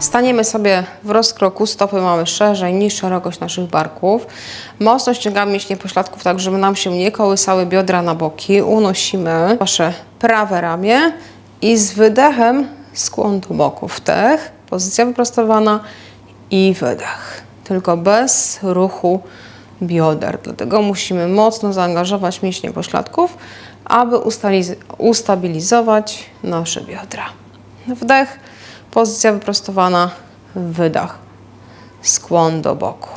Staniemy sobie w rozkroku, stopy mamy szerzej niż szerokość naszych barków. Mocno ściągamy mięśnie pośladków, tak żeby nam się nie kołysały biodra na boki. Unosimy wasze prawe ramię i z wydechem skłon do boku. Wdech, pozycja wyprostowana i wydech. Tylko bez ruchu bioder. Dlatego musimy mocno zaangażować mięśnie pośladków, aby ustabilizować nasze biodra. Wdech, pozycja wyprostowana, wydech, skłon do boku.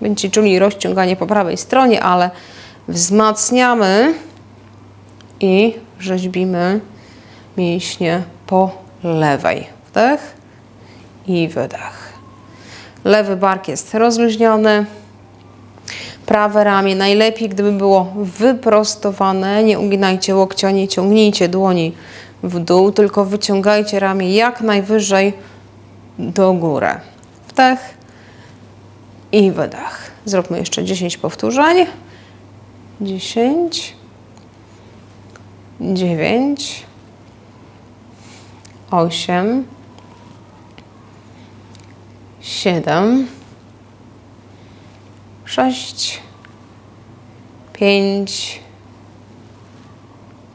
Będziecie czuli rozciąganie po prawej stronie, ale wzmacniamy i rzeźbimy mięśnie po lewej. Wdech i wydech. Lewy bark jest rozluźniony. Prawe ramię najlepiej, gdyby było wyprostowane. Nie uginajcie łokcia, nie ciągnijcie dłoni w dół, tylko wyciągajcie ramię jak najwyżej do góry. Wdech i wydech. Zróbmy jeszcze 10 powtórzeń. 10, 9, 8, 7, 6, 5,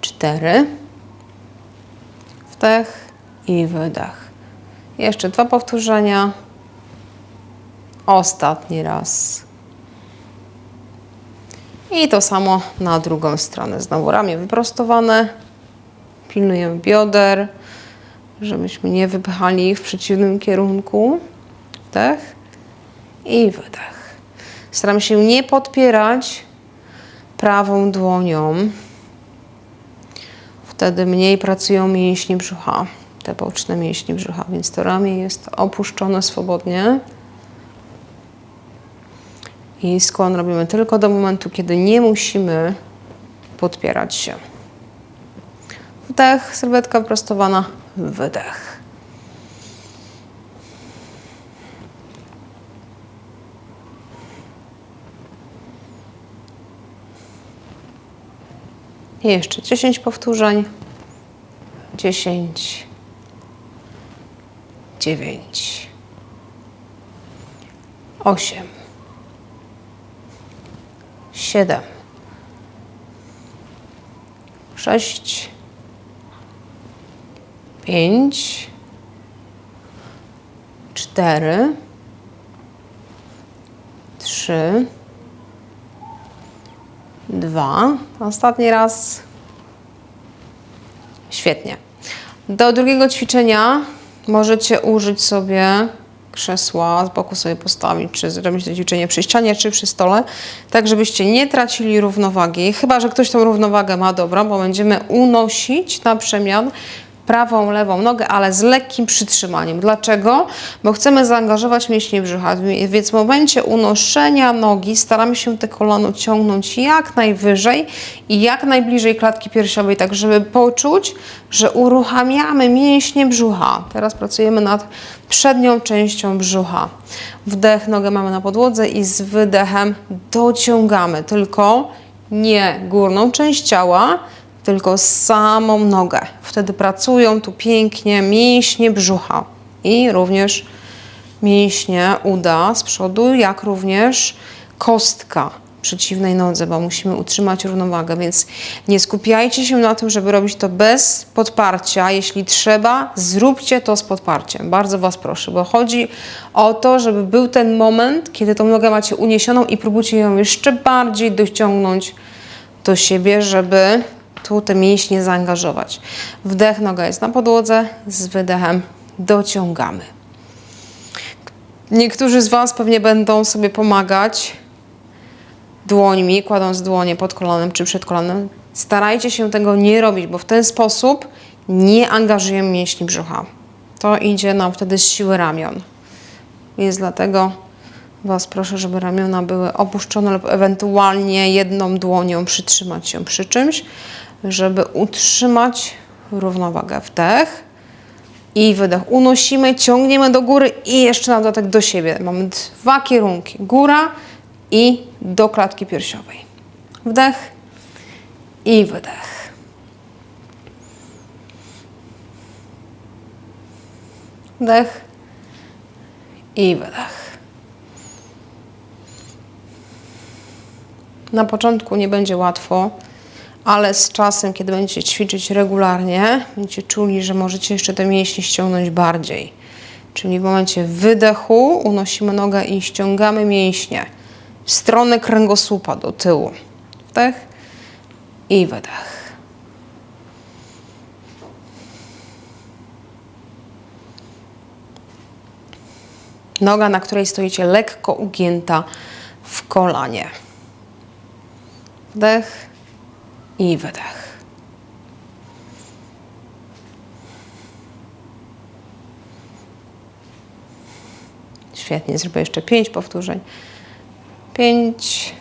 4, wdech i wydech. Jeszcze dwa powtórzenia. Ostatni raz. I to samo na drugą stronę. Znowu ramię wyprostowane. Pilnujemy bioder, żebyśmy nie wypychali w przeciwnym kierunku. Wdech i wydech. Staram się nie podpierać prawą dłonią. Wtedy mniej pracują mięśnie brzucha, te boczne mięśnie brzucha, więc to ramię jest opuszczone swobodnie. I skłon robimy tylko do momentu, kiedy nie musimy podpierać się. Wdech, sylwetka wyprostowana, wydech. I jeszcze 10 powtórzeń. 10, 9, 8, 7, 6, 5, 4, 3, dwa. Ostatni raz. Świetnie. Do drugiego ćwiczenia możecie użyć sobie krzesła, z boku sobie postawić, czy zrobić to ćwiczenie przy ścianie, czy przy stole, tak żebyście nie tracili równowagi. Chyba, że ktoś tą równowagę ma dobrą, bo będziemy unosić na przemian prawą, lewą nogę, ale z lekkim przytrzymaniem. Dlaczego? Bo chcemy zaangażować mięśnie brzucha, więc w momencie unoszenia nogi staramy się te kolano ciągnąć jak najwyżej i jak najbliżej klatki piersiowej, tak żeby poczuć, że uruchamiamy mięśnie brzucha. Teraz pracujemy nad przednią częścią brzucha. Wdech, nogę mamy na podłodze i z wydechem dociągamy, tylko nie górną część ciała, tylko samą nogę. Wtedy pracują tu pięknie mięśnie brzucha i również mięśnie uda z przodu, jak również kostka przeciwnej nodze, bo musimy utrzymać równowagę, więc nie skupiajcie się na tym, żeby robić to bez podparcia. Jeśli trzeba, zróbcie to z podparciem. Bardzo Was proszę, bo chodzi o to, żeby był ten moment, kiedy tą nogę macie uniesioną i próbujcie ją jeszcze bardziej dociągnąć do siebie, żeby tu te mięśnie zaangażować. Wdech, noga jest na podłodze, z wydechem dociągamy. Niektórzy z Was pewnie będą sobie pomagać dłońmi, kładąc dłonie pod kolanem czy przed kolanem. Starajcie się tego nie robić, bo w ten sposób nie angażujemy mięśni brzucha. To idzie nam wtedy z siły ramion. Więc dlatego Was proszę, żeby ramiona były opuszczone lub ewentualnie jedną dłonią przytrzymać się przy czymś, żeby utrzymać równowagę. Wdech i wydech. Unosimy, ciągniemy do góry i jeszcze na dodatek do siebie. Mamy dwa kierunki. Góra i do klatki piersiowej. Wdech i wydech. Wdech i wydech. Na początku nie będzie łatwo, ale z czasem, kiedy będziecie ćwiczyć regularnie, będziecie czuli, że możecie jeszcze te mięśnie ściągnąć bardziej. Czyli w momencie wydechu unosimy nogę i ściągamy mięśnie w stronę kręgosłupa do tyłu. Wdech i wydech. Noga, na której stoicie, lekko ugięta w kolanie. Wdech i wydech. Świetnie, zrobię jeszcze pięć powtórzeń. Pięć.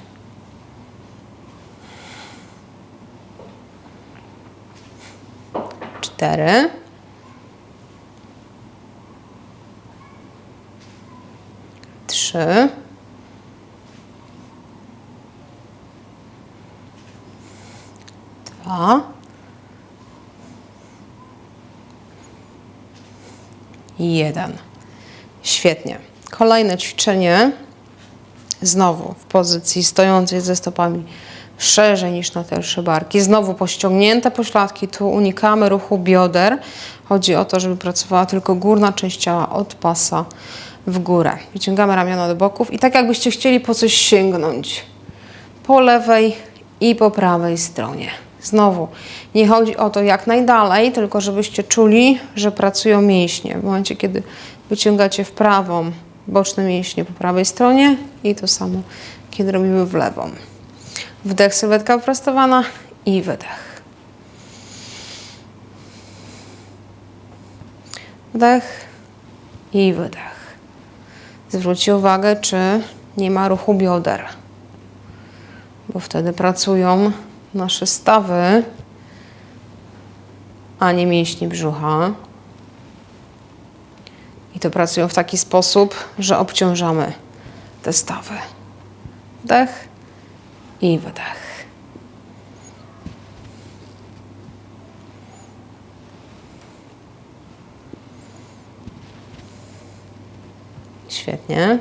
Cztery. Trzy. Dwa. Jeden. Świetnie. Kolejne ćwiczenie. Znowu w pozycji stojącej ze stopami szerzej niż na te barki. Znowu pościągnięte pośladki. Tu unikamy ruchu bioder. Chodzi o to, żeby pracowała tylko górna część ciała od pasa w górę. Wyciągamy ramiona do boków i tak jakbyście chcieli po coś sięgnąć. Po lewej i po prawej stronie. Znowu, nie chodzi o to jak najdalej, tylko żebyście czuli, że pracują mięśnie. W momencie, kiedy wyciągacie w prawą, boczne mięśnie po prawej stronie i to samo, kiedy robimy w lewą. Wdech, sylwetka wyprostowana i wydech. Wdech i wydech. Zwróćcie uwagę, czy nie ma ruchu bioder, bo wtedy pracują nasze stawy, a nie mięśnie brzucha. I to pracują w taki sposób, że obciążamy te stawy. Wdech i wydech. Świetnie.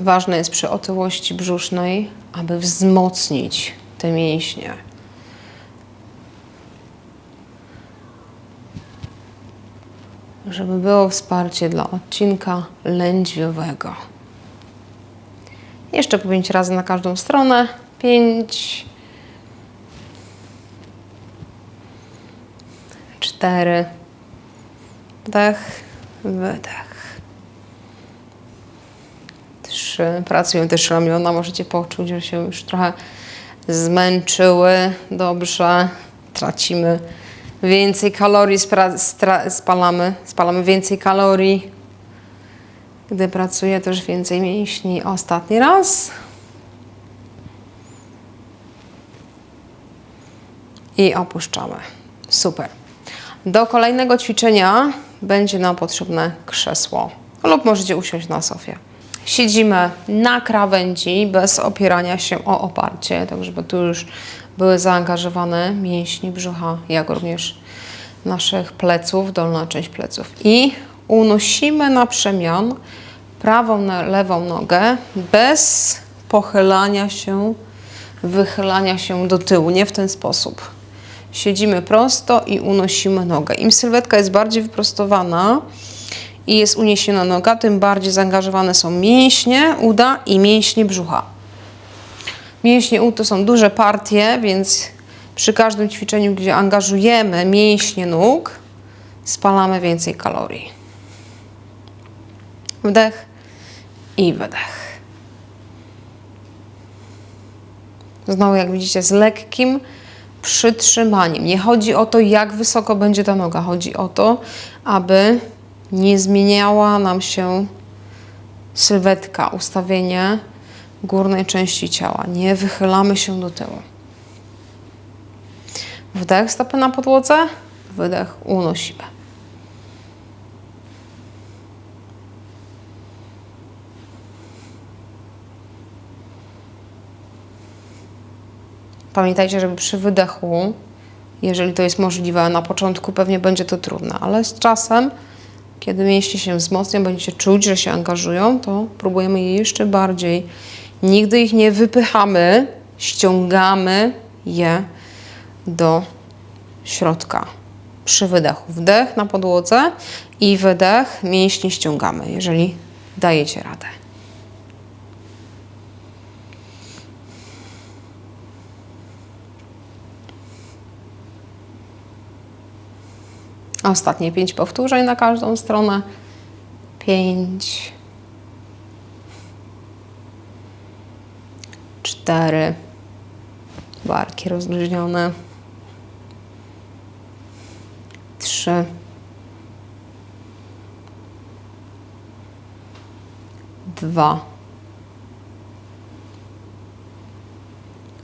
Ważne jest przy otyłości brzusznej, aby wzmocnić te mięśnie. Żeby było wsparcie dla odcinka lędźwiowego. Jeszcze po pięć razy na każdą stronę. Pięć. Cztery. Wdech, wydech. Trzy. Pracują też ramiona. Możecie poczuć, że się już trochę zmęczyły. Dobrze. Tracimy więcej kalorii, spalamy, spalamy więcej kalorii. Gdy pracuję, też więcej mięśni. Ostatni raz. I opuszczamy. Super. Do kolejnego ćwiczenia będzie nam potrzebne krzesło lub możecie usiąść na sofie. Siedzimy na krawędzi bez opierania się o oparcie, tak żeby tu już były zaangażowane mięśnie brzucha, jak również naszych pleców, dolna część pleców. I unosimy na przemian prawą na lewą nogę bez pochylania się, wychylania się do tyłu, nie w ten sposób. Siedzimy prosto i unosimy nogę. Im sylwetka jest bardziej wyprostowana i jest uniesiona noga, tym bardziej zaangażowane są mięśnie uda i mięśnie brzucha. Mięśnie ud to są duże partie, więc przy każdym ćwiczeniu, gdzie angażujemy mięśnie nóg, spalamy więcej kalorii. Wdech i wydech. Znowu, jak widzicie, z lekkim przytrzymaniem. Nie chodzi o to, jak wysoko będzie ta noga. Chodzi o to, aby nie zmieniała nam się sylwetka, ustawienie górnej części ciała. Nie wychylamy się do tyłu. Wdech, stopy na podłodze, wydech, unosimy. Pamiętajcie, żeby przy wydechu Jeżeli to jest możliwe na początku, pewnie będzie to trudne, ale z czasem, kiedy mięśnie się wzmocnią, będziecie czuć, że się angażują, to próbujemy je jeszcze bardziej. Nigdy ich nie wypychamy, ściągamy je do środka. Przy wydechu wdech na podłodze i wydech mięśnie ściągamy, jeżeli dajecie radę. Ostatnie pięć powtórzeń na każdą stronę. Pięć. Cztery. Barki rozluźnione. Trzy. Dwa.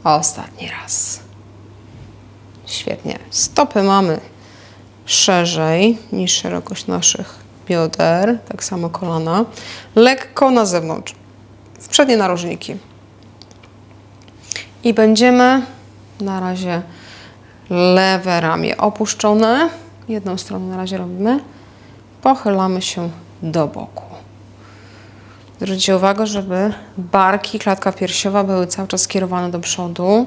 Ostatni raz. Świetnie. Stopy mamy szerzej niż szerokość naszych bioder, tak samo kolana. Lekko na zewnątrz, w przednie narożniki. I będziemy na razie lewe ramię opuszczone. Jedną stronę na razie robimy. Pochylamy się do boku. Zwróćcie uwagę, żeby barki, klatka piersiowa były cały czas skierowane do przodu.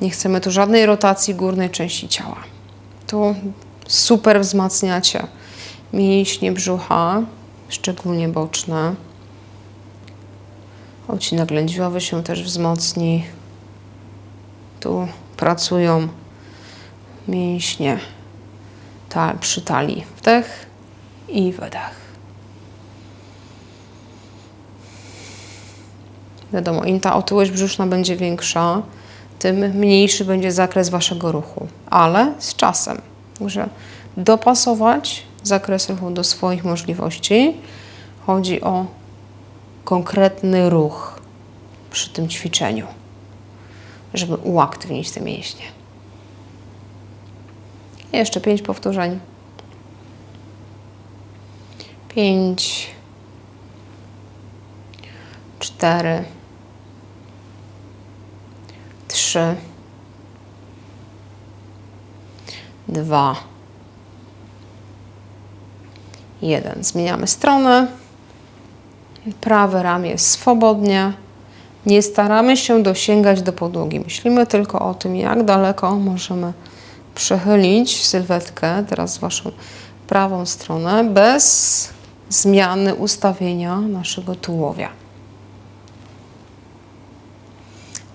Nie chcemy tu żadnej rotacji górnej części ciała. Tu super wzmacniacie mięśnie brzucha, szczególnie boczne. Odcinek lędźwiowy się też wzmocni. Tu pracują mięśnie ta, przy talii. Wdech i wydech. Wiadomo, im ta otyłość brzuszna będzie większa, tym mniejszy będzie zakres waszego ruchu, ale z czasem. Także dopasować zakres ruchu do swoich możliwości. Chodzi o konkretny ruch przy tym ćwiczeniu, żeby uaktywnić te mięśnie. Jeszcze pięć powtórzeń. Pięć, cztery, trzy, dwa, jeden. Zmieniamy stronę. Prawe ramię swobodnie. Nie staramy się dosięgać do podłogi. Myślimy tylko o tym, jak daleko możemy przechylić sylwetkę, teraz waszą prawą stronę, bez zmiany ustawienia naszego tułowia.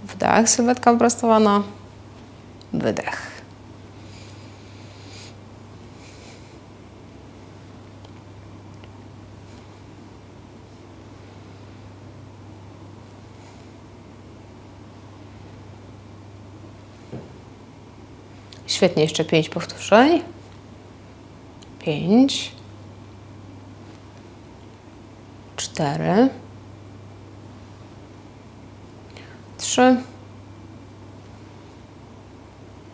Wdech, sylwetka wyprostowana, wydech. Świetnie, jeszcze pięć powtórzeń. Pięć. Cztery. Trzy.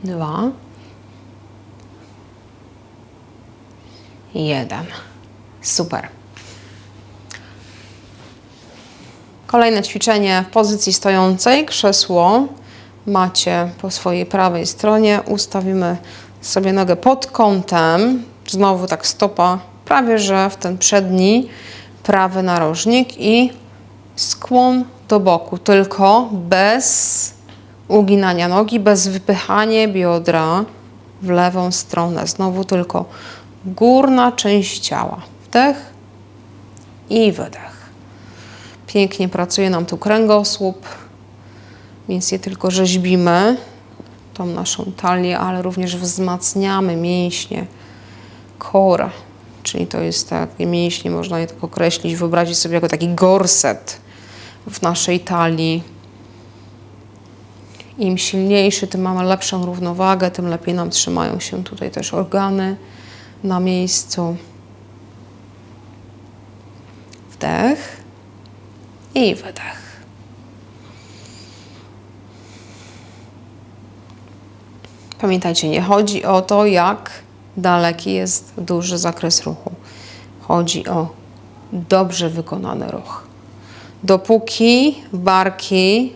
Dwa. Jeden. Super. Kolejne ćwiczenie w pozycji stojącej, krzesło macie po swojej prawej stronie. Ustawimy sobie nogę pod kątem, znowu tak stopa prawie że w ten przedni prawy narożnik i skłon do boku, tylko bez uginania nogi, bez wypychania biodra w lewą stronę. Znowu tylko górna część ciała. Wdech i wydech. Pięknie pracuje nam tu kręgosłup, więc nie tylko rzeźbimy tą naszą talię, ale również wzmacniamy mięśnie core, czyli to jest takie mięśnie, można je tak określić, wyobrazić sobie jako taki gorset w naszej talii. Im silniejszy, tym mamy lepszą równowagę, tym lepiej nam trzymają się tutaj też organy na miejscu. Wdech i wydech. Pamiętajcie, nie chodzi o to, jak daleki jest duży zakres ruchu. Chodzi o dobrze wykonany ruch. Dopóki barki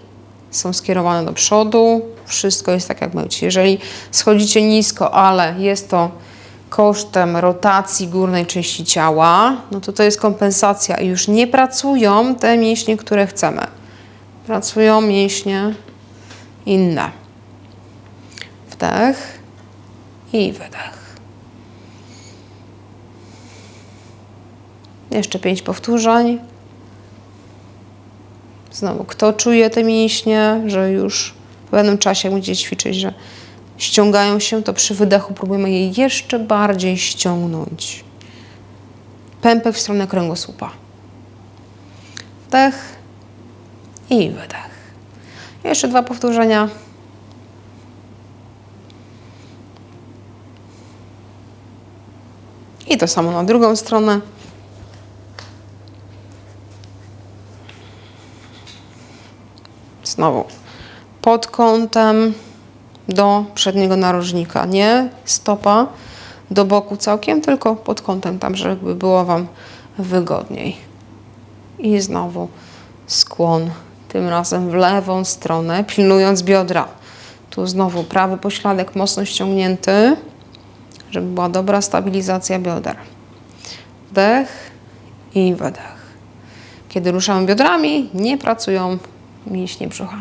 są skierowane do przodu, wszystko jest tak jak ma być. Jeżeli schodzicie nisko, ale jest to kosztem rotacji górnej części ciała, no to to jest kompensacja i już nie pracują te mięśnie, które chcemy. Pracują mięśnie inne. Wdech i wydech. Jeszcze pięć powtórzeń. Znowu, kto czuje te mięśnie, że już w pewnym czasie, jak będziecie ćwiczyć, że ściągają się, to przy wydechu próbujemy je jeszcze bardziej ściągnąć. Pępek w stronę kręgosłupa. Wdech i wydech. Jeszcze dwa powtórzenia. I to samo na drugą stronę. Znowu pod kątem do przedniego narożnika. Nie stopa do boku całkiem, tylko pod kątem tam, żeby było Wam wygodniej. I znowu skłon, tym razem w lewą stronę, pilnując biodra. Tu znowu prawy pośladek mocno ściągnięty, żeby była dobra stabilizacja bioder. Wdech i wydech. Kiedy ruszamy biodrami, nie pracują mięśnie brzucha.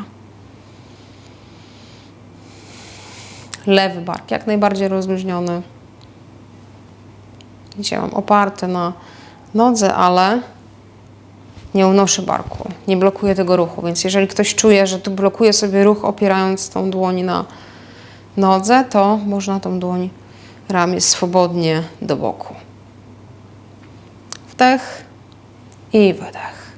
Lewy bark jak najbardziej rozluźniony. Dzisiaj mam oparte na nodze, ale nie unoszę barku, nie blokuję tego ruchu. Więc jeżeli ktoś czuje, że tu blokuje sobie ruch opierając tą dłoń na nodze, to można tą dłoń ramię swobodnie do boku. Wdech i wydech.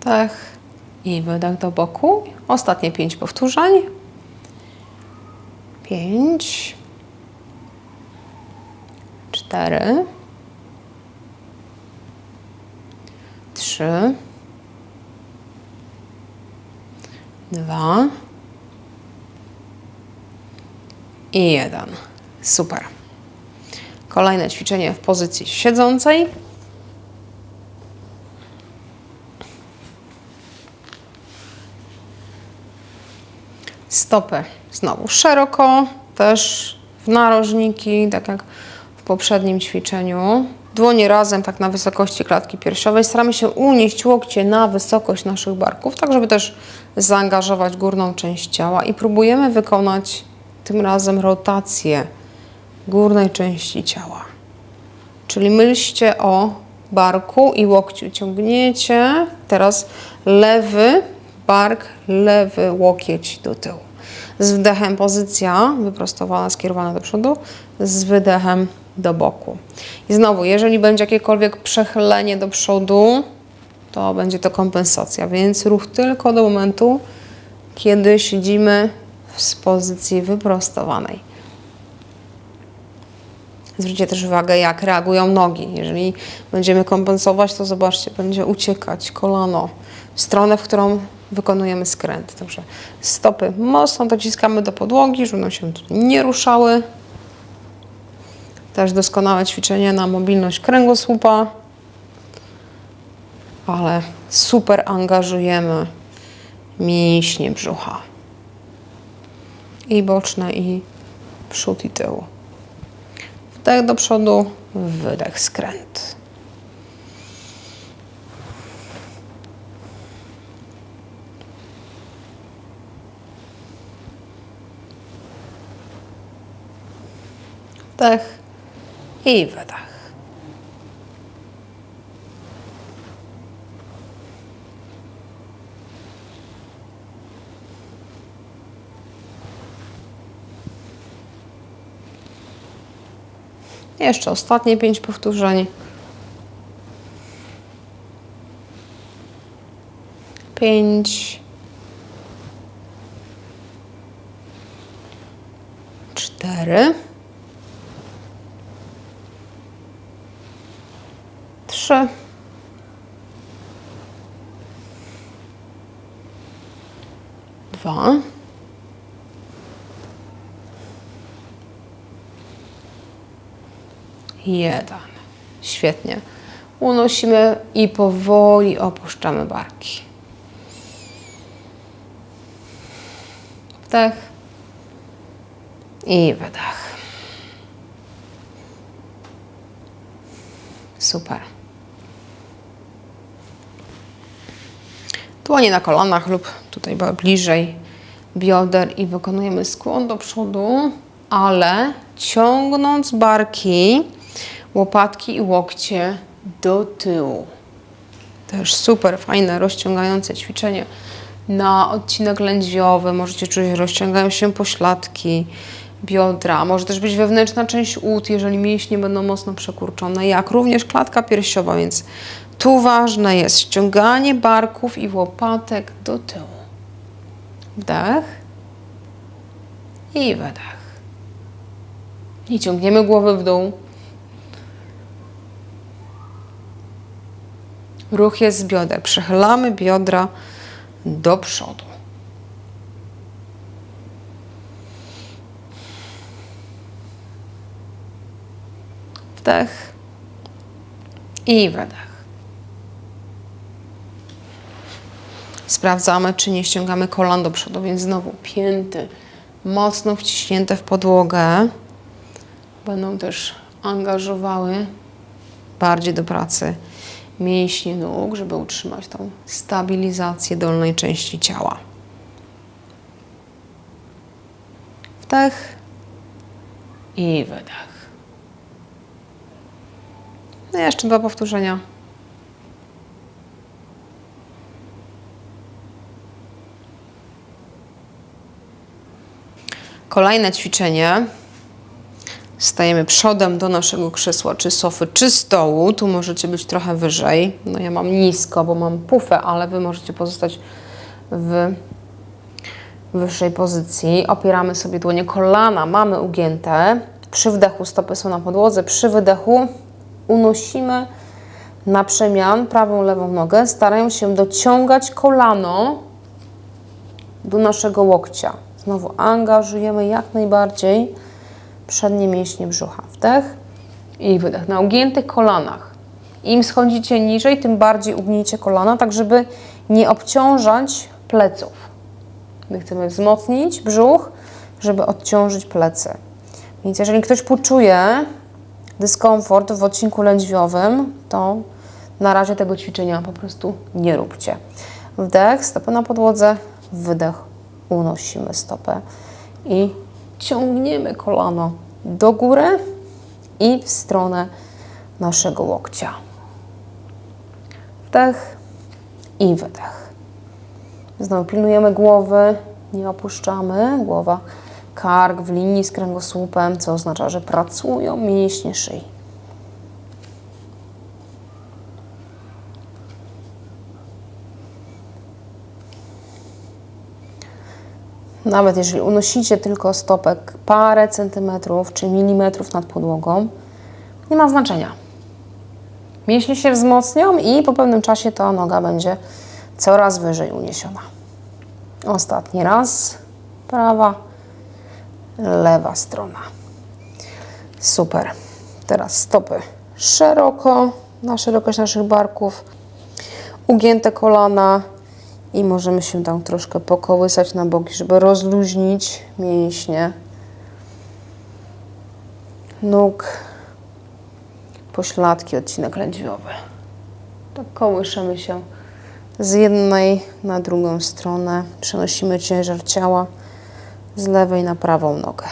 Wdech i wydech do boku. Ostatnie pięć powtórzeń. Pięć. Cztery. Trzy. Dwa. I jeden. Super. Kolejne ćwiczenie w pozycji siedzącej. Stopy znowu szeroko, też w narożniki, tak jak poprzednim ćwiczeniu. Dłonie razem, tak na wysokości klatki piersiowej. Staramy się unieść łokcie na wysokość naszych barków, tak żeby też zaangażować górną część ciała i próbujemy wykonać tym razem rotację górnej części ciała. Czyli myślcie o barku i łokciu. Ciągniecie teraz lewy bark, lewy łokieć do tyłu. Z wdechem pozycja wyprostowana, skierowana do przodu, z wydechem do boku. I znowu, jeżeli będzie jakiekolwiek przechylenie do przodu, to będzie to kompensacja, więc ruch tylko do momentu, kiedy siedzimy w pozycji wyprostowanej. Zwróćcie też uwagę, jak reagują nogi. Jeżeli będziemy kompensować, to zobaczcie, będzie uciekać kolano w stronę, w którą wykonujemy skręt. Także stopy mocno dociskamy do podłogi, żeby nam się nie ruszały. Też doskonałe ćwiczenie na mobilność kręgosłupa, ale super angażujemy mięśnie brzucha. I boczne, i przód, i tył. Wdech do przodu, wydech, skręt. Wdech i wydech. Jeszcze ostatnie pięć powtórzeń. Pięć. Cztery. trzy. Dwa. Jeden. Świetnie. Unosimy i powoli opuszczamy barki. Wdech i wydech. Super. Dłonie na kolanach lub tutaj bliżej bioder i wykonujemy skłon do przodu, ale ciągnąc barki, łopatki i łokcie do tyłu. Też super fajne, rozciągające ćwiczenie na odcinek lędźwiowy. Możecie czuć, rozciągają się pośladki, biodra. Może też być wewnętrzna część ud, jeżeli mięśnie będą mocno przekurczone, jak również klatka piersiowa, więc tu ważne jest ściąganie barków i łopatek do tyłu. Wdech i wydech. I ciągniemy głowę w dół. Ruch jest z bioder. Przechylamy biodra do przodu. Wdech i wydech. Sprawdzamy, czy nie ściągamy kolan do przodu, więc znowu pięty mocno wciśnięte w podłogę. Będą też angażowały bardziej do pracy mięśnie nóg, żeby utrzymać tą stabilizację dolnej części ciała. Wdech i wydech. No jeszcze dwa powtórzenia. Kolejne ćwiczenie. Stajemy przodem do naszego krzesła, czy sofy, czy stołu. Tu możecie być trochę wyżej. No ja mam nisko, bo mam pufę, ale Wy możecie pozostać w wyższej pozycji. Opieramy sobie dłonie kolana, mamy ugięte. Przy wdechu stopy są na podłodze, przy wydechu unosimy na przemian prawą, lewą nogę, starając się dociągać kolano do naszego łokcia. Znowu angażujemy jak najbardziej przednie mięśnie brzucha. Wdech i wydech. Na ugiętych kolanach. Im schodzicie niżej, tym bardziej ugnijcie kolana, tak żeby nie obciążać pleców. My chcemy wzmocnić brzuch, żeby odciążyć plecy. Więc jeżeli ktoś poczuje dyskomfort w odcinku lędźwiowym, to na razie tego ćwiczenia po prostu nie róbcie. Wdech, stopę na podłodze, wydech, unosimy stopę i ciągniemy kolano do góry i w stronę naszego łokcia. Wdech i wydech. Znowu pilnujemy głowy, nie opuszczamy. Głowa, kark w linii z kręgosłupem, co oznacza, że pracują mięśnie szyi. Nawet jeżeli unosicie tylko stopek parę centymetrów czy milimetrów nad podłogą, nie ma znaczenia. Mięśnie się wzmocnią i po pewnym czasie ta noga będzie coraz wyżej uniesiona. Ostatni raz. Prawa, lewa strona. Super. Teraz stopy szeroko, na szerokość naszych barków, ugięte kolana i możemy się tam troszkę pokołysać na boki, żeby rozluźnić mięśnie nóg, pośladki, odcinek lędźwiowy. Tak kołyszemy się z jednej na drugą stronę. Przenosimy ciężar ciała z lewej na prawą nogę.